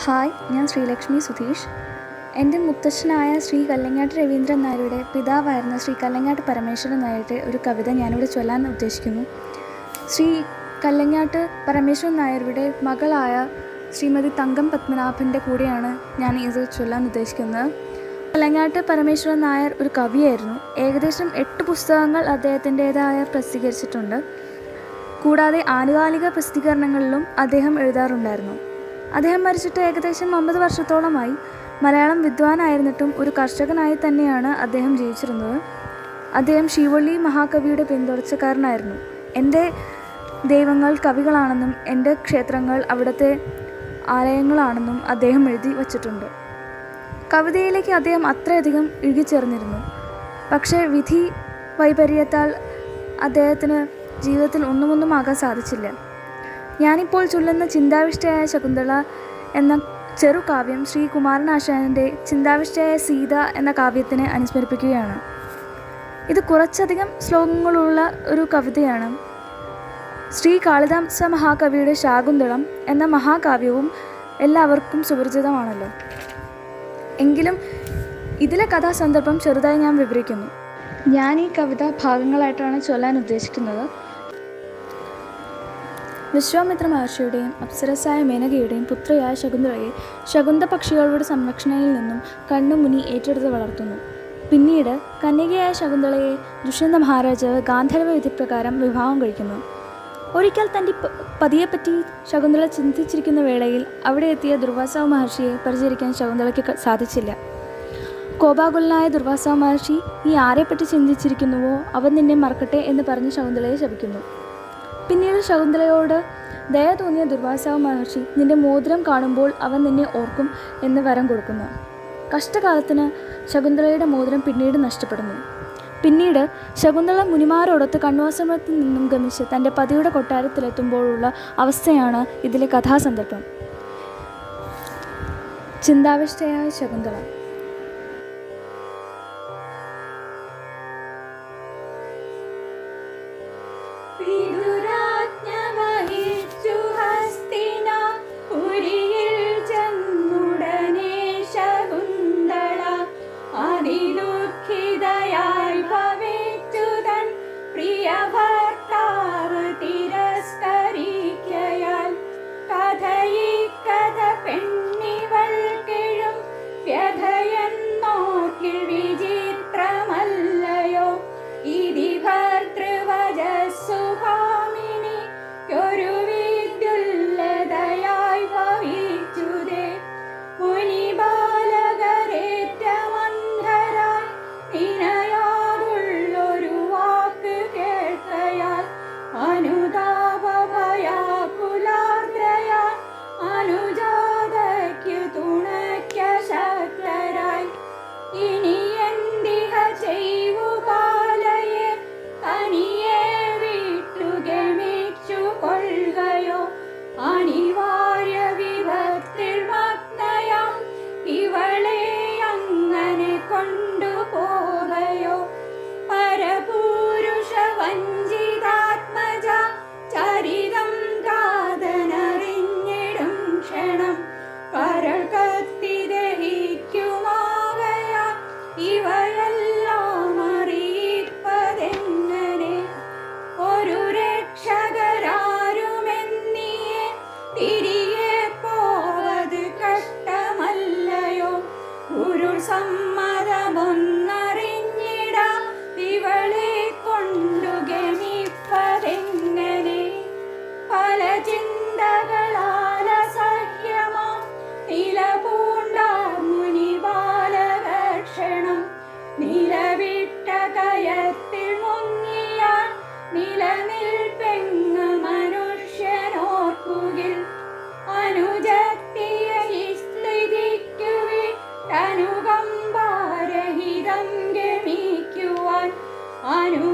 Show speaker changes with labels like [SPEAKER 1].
[SPEAKER 1] Hi ഞാൻ ശ്രീലക്ഷ്മി സുധീഷ്. എന്റെ മുത്തശ്ശനായ ശ്രീ കല്ലങ്ങാട്ട് രവീന്ദ്രൻ നായരുടെ പിതാവായിരുന്ന ശ്രീ കല്ലങ്ങാട്ട് പരമേശ്വരൻ നായരുടെ ഒരു കവിത ഞാനിവിടെ ചൊല്ലാൻ ഉദ്ദേശിക്കുന്നു. ശ്രീ കല്ലങ്ങാട്ട് പരമേശ്വരൻ നായരുടെ മകളായ ശ്രീമതി തങ്കം പത്മനാഭന്റെ കൂടെയാണ് ഞാൻ ഇത് ചൊല്ലാൻ ഉദ്ദേശിക്കുന്നത്. കല്ലങ്ങാട്ട് പരമേശ്വരൻ നായർ ഒരു കവിയായിരുന്നു. ഏകദേശം എട്ട് പുസ്തകങ്ങൾ അദ്ദേഹത്തിന്റേതായ പ്രസിദ്ധീകരിച്ചിട്ടുണ്ട്. കൂടാതെ ആനുകാലിക പ്രസിദ്ധീകരണങ്ങളിലും അദ്ദേഹം എഴുതാറുണ്ടായിരുന്നു. അദ്ദേഹം മരിച്ചിട്ട് ഏകദേശം അമ്പത് വർഷത്തോളമായി. മലയാളം വിദ്വാനായിരുന്നിട്ടും ഒരു കർഷകനായി തന്നെയാണ് അദ്ദേഹം ജീവിച്ചിരുന്നത്. അദ്ദേഹം ശിവള്ളി മഹാകവിയുടെ പിന്തുടർച്ചക്കാരനായിരുന്നു. എന്റെ ദൈവങ്ങൾ കവികളാണെന്നും എന്റെ ക്ഷേത്രങ്ങൾ അവിടുത്തെ ആലയങ്ങളാണെന്നും അദ്ദേഹം എഴുതി വച്ചിട്ടുണ്ട്. കവിതയിലേക്ക് അദ്ദേഹം അത്രയധികം ഇഴുകിച്ചേർന്നിരുന്നു. പക്ഷേ വിധി വൈപര്യത്താൽ അദ്ദേഹത്തിന് ജീവിതത്തിൽ ഒന്നുമൊന്നും ആകാൻ സാധിച്ചില്ല. ഞാനിപ്പോൾ ചൊല്ലുന്ന ചിന്താവിഷ്ടയായ ശകുന്തള എന്ന ചെറുകാവ്യം ശ്രീ കുമാരനാശാനന്റെ ചിന്താവിഷ്ടയായ സീത എന്ന കാവ്യത്തിനെ അനുസ്മരിപ്പിക്കുകയാണ്. ഇത് കുറച്ചധികം ശ്ലോകങ്ങളുള്ള ഒരു കവിതയാണ്. ശ്രീ കാളിദാസ മഹാകവിയുടെ ശാകുന്തളം എന്ന മഹാകാവ്യവും എല്ലാവർക്കും സുപരിചിതമാണല്ലോ. എങ്കിലും ഇതിലെ കഥാസന്ദർഭം ചെറുതായി ഞാൻ വിവരിക്കുന്നു. ഞാൻ ഈ കവിത ഭാഗങ്ങളായിട്ടാണ് ചൊല്ലാൻ ഉദ്ദേശിക്കുന്നത്. വിശ്വാമിത്ര മഹർഷിയുടെയും അപ്സരസായ മേനകയുടെയും പുത്രയായ ശകുന്തളയെ ശകുന്ത പക്ഷികളുടെ സംരക്ഷണയിൽ നിന്നും കണ്ണുമുനി ഏറ്റെടുത്ത് വളർത്തുന്നു. പിന്നീട് കന്യകയായ ശകുന്തളയെ ദുഷ്യന്ത മഹാരാജാവ് ഗാന്ധർവ വിധിപ്രകാരം വിവാഹം കഴിക്കുന്നു. ഒരിക്കൽ തന്റെ പതിയെപ്പറ്റി ശകുന്തള ചിന്തിച്ചിരിക്കുന്ന വേളയിൽ അവിടെ എത്തിയ ദുർവാസാവ് മഹർഷിയെ പരിചരിക്കാൻ ശകുന്തളയ്ക്ക് സാധിച്ചില്ല. കോപാകുലനായ ദുർവാസാവ് മഹർഷി നീ ആരെപ്പറ്റി ചിന്തിച്ചിരിക്കുന്നുവോ? അവൻ നിന്നെ മറക്കട്ടെ എന്ന് പറഞ്ഞ് ശകുന്തളയെ ശപിക്കുന്നു. പിന്നീട് ശകുന്തളയോട് ദയ തോന്നിയ ദുർവാസാവ് മഹർഷി നിന്റെ മോതിരം കാണുമ്പോൾ അവൻ നിന്നെ ഓർക്കും എന്ന് വരം കൊടുക്കുന്നു. കഷ്ടകാലത്തിന് ശകുന്തളയുടെ മോതിരം പിന്നീട് നഷ്ടപ്പെടുന്നു. പിന്നീട് ശകുന്തള മുനിമാരോടൊത്ത് കണ്വാശ്രമത്തിൽ നിന്നും ഗമിച്ച് തന്റെ പതിയുടെ കൊട്ടാരത്തിലെത്തുമ്പോഴുള്ള അവസ്ഥയാണ് ഇതിലെ കഥാസന്ദർഭം. ചിന്താവിഷ്ടയായ ശകുന്തള.
[SPEAKER 2] Bye-bye. സമ്മതമൊന്നറിഞ്ഞിട ഇവളെ കൊണ്ടു ഗമിപ്പതെങ്ങനെ മുനി നിലവിട്ട കയത്തിൽ മുങ്ങിയാൽ നിലനിൽ I knew.